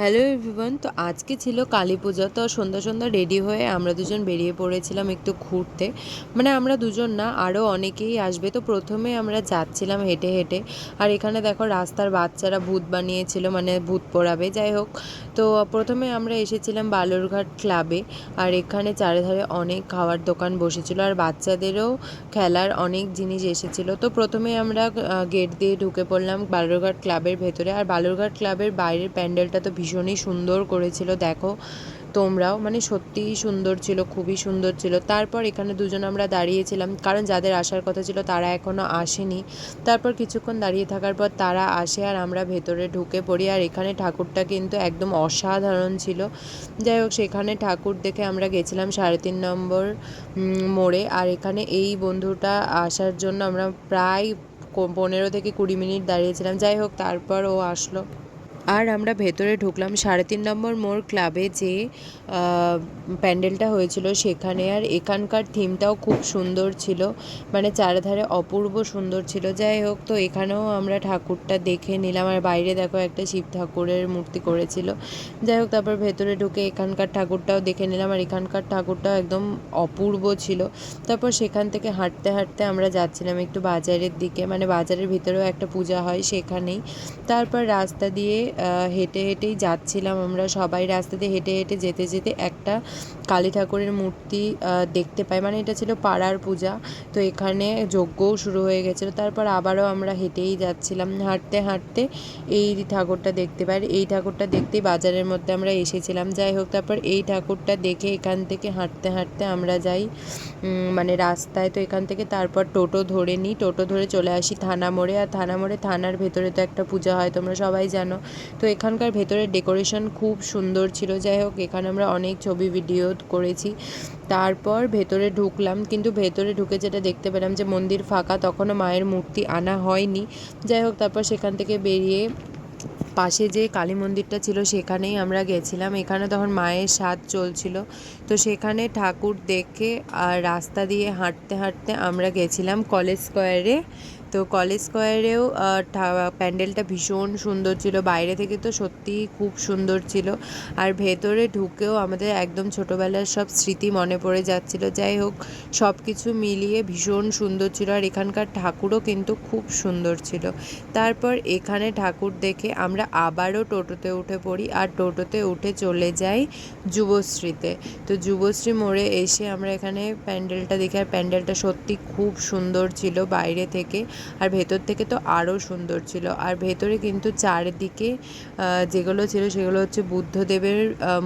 Hello everyone তো আজকে ছিল কালী পূজা, তো সন্ধ্যা সন্ধ্যা রেডি হয়ে আমরা দুজন বেরিয়ে পড়েছিলাম একটু ঘুরতে। মানে আমরা দুজন না আরও অনেকেই আসবে। তো প্রথমে আমরা যাচ্ছিলাম হেঁটে হেঁটে। আর এখানে দেখো রাস্তার বাচ্চারা ভূত বানিয়েছিল মানে ভূত পোড়াবে, যাই হোক। তো প্রথমে আমরা এসেছিলাম বালুরঘাট ক্লাবে আর এখানে চারিধারে অনেক খাওয়ার দোকান বসেছিল। আর বাচ্চাদেরও খেলার অনেক জিনিস এসেছিল। তো প্রথমে আমরা গেট দিয়ে ঢুকে পড়লাম বালুরঘাট ক্লাবের ভেতরে। আর বালুরঘাট ক্লাবের বাইরের প্যান্ডেলটা তো ভীষণই সুন্দর করেছিল, দেখো। তোমরাও মানে সত্যিই সুন্দর ছিল, খুবই সুন্দর ছিল। তারপর এখানে দুজন আমরা দাঁড়িয়েছিলাম, কারণ যাদের আসার কথা ছিল তারা এখনও আসেনি। তারপর কিছুক্ষণ দাঁড়িয়ে থাকার পর তারা আসে আর আমরা ভেতরে ঢুকে পড়ি। আর এখানে ঠাকুরটা কিন্তু একদম অসাধারণ ছিল। যাই হোক, সেখানে ঠাকুর দেখে আমরা গেছিলাম সাড়ে তিন নম্বর মোড়ে। আর এখানে এই বন্ধুটা আসার জন্য আমরা প্রায় পনেরো থেকে কুড়ি মিনিট দাঁড়িয়েছিলাম। যাই হোক, তারপর ও আসলো। আর আমরা ভেতরে ঢুকলাম সাড়ে তিন নম্বর মোড় ক্লাবে যে প্যান্ডেলটা হয়েছিল সেখানে। আর এখানকার থিমটাও খুব সুন্দর ছিল। মানে চারধারে অপূর্ব সুন্দর ছিল। যাই হোক, তো এখানেও আমরা ঠাকুরটা দেখে নিলাম। আর বাইরে দেখো একটা শিব ঠাকুরের মূর্তি করেছিল। যাই হোক, তারপর ভেতরে ঢুকে এখানকার ঠাকুরটাও দেখে নিলাম। আর এখানকার ঠাকুরটাও একদম অপূর্ব ছিল। তারপর সেখান থেকে হাঁটতে হাঁটতে আমরা যাচ্ছিলাম একটু বাজারের দিকে। মানে বাজারের ভিতরেও একটা পূজা হয় সেখানেই। তারপর রাস্তা দিয়ে হেঁটে হেঁটেই যাচ্ছিলাম আমরা। সবাই রাস্তা দিয়ে হেঁটে হেঁটে যেতে যেতে একটা কালী ঠাকুরের মূর্তি দেখতে পাই। মানে এটা ছিল পাড়ার পূজা। তো এখানে যজ্ঞও শুরু হয়ে গেছিল। তারপর আবারও আমরা হেঁটেই যাচ্ছিলাম। হাঁটতে হাঁটতে এই ঠাকুরটা দেখতে পাই। এই ঠাকুরটা দেখতেই বাজারের মধ্যে আমরা এসেছিলাম। যাই হোক, তারপর এই ঠাকুরটা দেখে এখান থেকে হাঁটতে হাঁটতে আমরা যাই মানে রাস্তায়। তো এখান থেকে তারপর টোটো ধরে নিই। টোটো ধরে চলে আসি থানা মোড়ে। আর থানা মোড়ে থানার ভেতরে তো একটা পূজা হয়, তোমরা সবাই জানো। তো এখানকার ভেতরের ডেকোরেশন খুব সুন্দর ছিল। যাই হোক, এখানে আমরা অনেক ছবি, ভিডিও করেছি। তারপর ভেতরে ঢুকলাম, কিন্তু ভেতরে ঢুকে যেটা দেখতে পেলাম যে মন্দির ফাঁকা, তখনও মায়ের মূর্তি আনা হয়নি। যাই হোক, তারপর সেখান থেকে বেরিয়ে পাশে যে কালী মন্দিরটা ছিল সেখানেই আমরা গেছিলাম। এখানে তখন মায়ের স্বাদ চলছিল। তো সেখানে ঠাকুর দেখে আর রাস্তা দিয়ে হাঁটতে হাঁটতে আমরা গেছিলাম কলেজ স্কোয়ারে। তো কলেজ স্কোয়ারেও প্যান্ডেলটা ভীষণ সুন্দর ছিল। বাইরে থেকে তো সত্যিই খুব সুন্দর ছিল। আর ভেতরে ঢুকেও আমাদের একদম ছোটোবেলার সব স্মৃতি মনে পড়ে যাচ্ছিল। যাই হোক সব কিছু মিলিয়ে ভীষণ সুন্দর ছিল। আর এখানকার ঠাকুরও কিন্তু খুব সুন্দর ছিল। তারপর এখানে ঠাকুর দেখে আমরা আবারও টোটোতে উঠে পড়ি আর টোটোতে উঠে চলে যাই যুবশ্রীতে। তো যুবশ্রী মোড়ে এসে আমরা এখানে প্যান্ডেলটা দেখি আর প্যান্ডেলটা সত্যি খুব সুন্দর ছিল বাইরে থেকে আর ভেতর থেকে তো আরও সুন্দর ছিল। আর ভেতরে কিন্তু চারিদিকে যেগুলো ছিল সেগুলো হচ্ছে বুদ্ধদেবের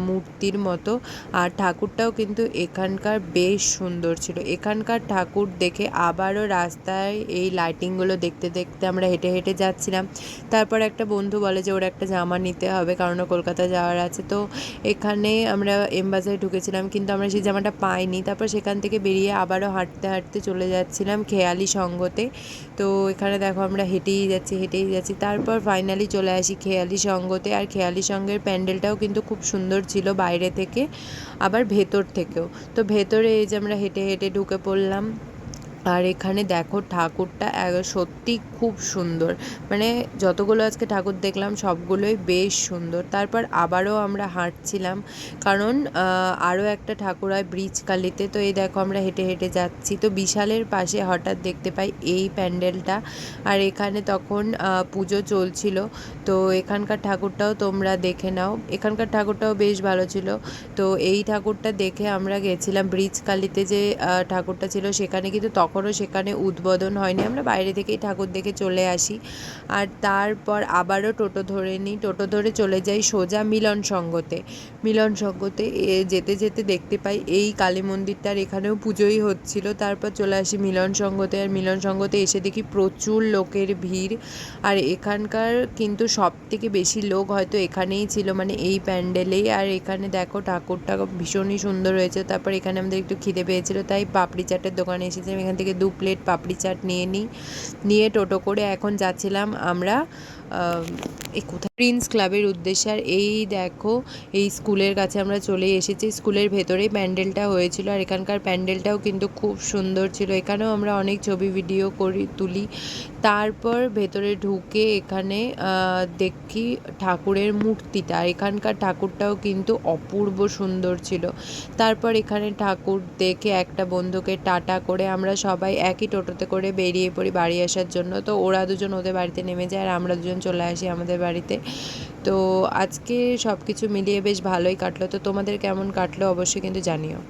মূর্তির মতো আর ঠাকুরটাও কিন্তু এখানকার বেশ সুন্দর ছিল। এখানকার ঠাকুর দেখে আবারও রাস্তায় এই লাইটিংগুলো দেখতে দেখতে আমরা হেঁটে হেঁটে যাচ্ছিলাম। তারপর একটা বন্ধু বলে যে ওর একটা জামা নিতে হবে, কারণ কলকাতা যাওয়ার আছে। তো এখানে আমরা এমবাজারে ঢুকেছিলাম, কিন্তু আমরা সেই জামাটা পাইনি। তারপর সেখান থেকে বেরিয়ে আবারও হাঁটতে হাঁটতে চলে যাচ্ছিলাম খেয়ালি সঙ্গতে। তো এখানে দেখো আমরা হেঁটেই যাচ্ছি হেঁটেই যাচ্ছি। তারপর ফাইনালি চলে আসি খেয়ালি সঙ্গতে। আর খেয়ালি সঙ্গের প্যান্ডেলটাও কিন্তু খুব সুন্দর ছিল বাইরে থেকে, আবার ভেতর থেকেও। তো ভেতরে এই যে আমরা হেঁটে হেঁটে ঢুকে পড়লাম। আর এখানে দেখো ঠাকুরটা সত্যি খুব সুন্দর। মানে যতগুলো আজকে ঠাকুর দেখলাম, সবগুলোই বেশ সুন্দর। তারপর আবারও আমরা হাঁটছিলাম, কারণ আরও একটা ঠাকুর হয় ব্রিজ কালিতে তো এই দেখো আমরা হেঁটে হেঁটে যাচ্ছি। তো বিশালের পাশে হঠাৎ দেখতে পাই এই প্যান্ডেলটা। আর এখানে তখন পুজো চলছিল। তো এখানকার ঠাকুরটাও তোমরা দেখে নাও। এখানকার ঠাকুরটাও বেশ ভালো ছিল। তো এই ঠাকুরটা দেখে আমরা গেছিলাম ব্রিজ কালিতে যে ঠাকুরটা ছিল, সেখানে কিন্তু তখন তখনও সেখানে উদ্বোধন হয়নি। আমরা বাইরে থেকেই ঠাকুর দেখে চলে আসি। আর তারপর আবারও টোটো ধরে নিই। টোটো ধরে চলে যাই সোজা মিলন সঙ্গতে। মিলন সঙ্গতে যেতে যেতে দেখতে পাই এই কালী মন্দিরটার এখানেও পুজোই হচ্ছিল। তারপর চলে আসি মিলন সঙ্গতে। আর মিলন সঙ্গতে এসে দেখি প্রচুর লোকের ভিড়। আর এখানকার কিন্তু সব থেকে বেশি লোক হয়তো এখানেই ছিল। মানে এই প্যান্ডেলেই। আর এখানে দেখো ঠাকুরটা ভীষণই সুন্দর হয়েছে। তারপর এখানে আমাদের একটু খিদে পেয়েছিল। তাই পাপড়ি চাটের দোকানে এসেছিলাম। এখান থেকে দু প্লেট পাপড়ি চাট নিয়ে নিই। নিয়ে টোটো করে এখন যাচ্ছিলাম আমরা কোথায় প্রিন্স ক্লাবের উদ্দেশ্যে আর এই দেখো, এই স্কুলের কাছে আমরা চলে এসেছি। স্কুলের ভেতরেই প্যান্ডেলটা হয়েছিল আর এখানকার প্যান্ডেলটাও কিন্তু খুব সুন্দর ছিল। এখানেও আমরা অনেক ছবি, ভিডিও করি, তুলি। তারপর ভেতরে ঢুকে এখানে দেখি ঠাকুরের মূর্তিটা। আর এখানকার ঠাকুরটাও কিন্তু অপূর্ব সুন্দর ছিল। তারপর এখানে ঠাকুর দেখে একটা বন্ধুকে টাটা করে আমরা সবাই একই টোটোতে করে বেরিয়ে পড়ি বাড়ি আসার জন্য। তো ওরা দুজন ওদের বাড়িতে নেমে যায় আর আমরা দুজন চলে আসি আমাদের বাড়িতে। তো আজকে সব কিছু মিলিয়ে বেশ ভালোই কাটলো। তো তোমাদের কেমন কাটলো অবশ্যই কিন্তু জানিও।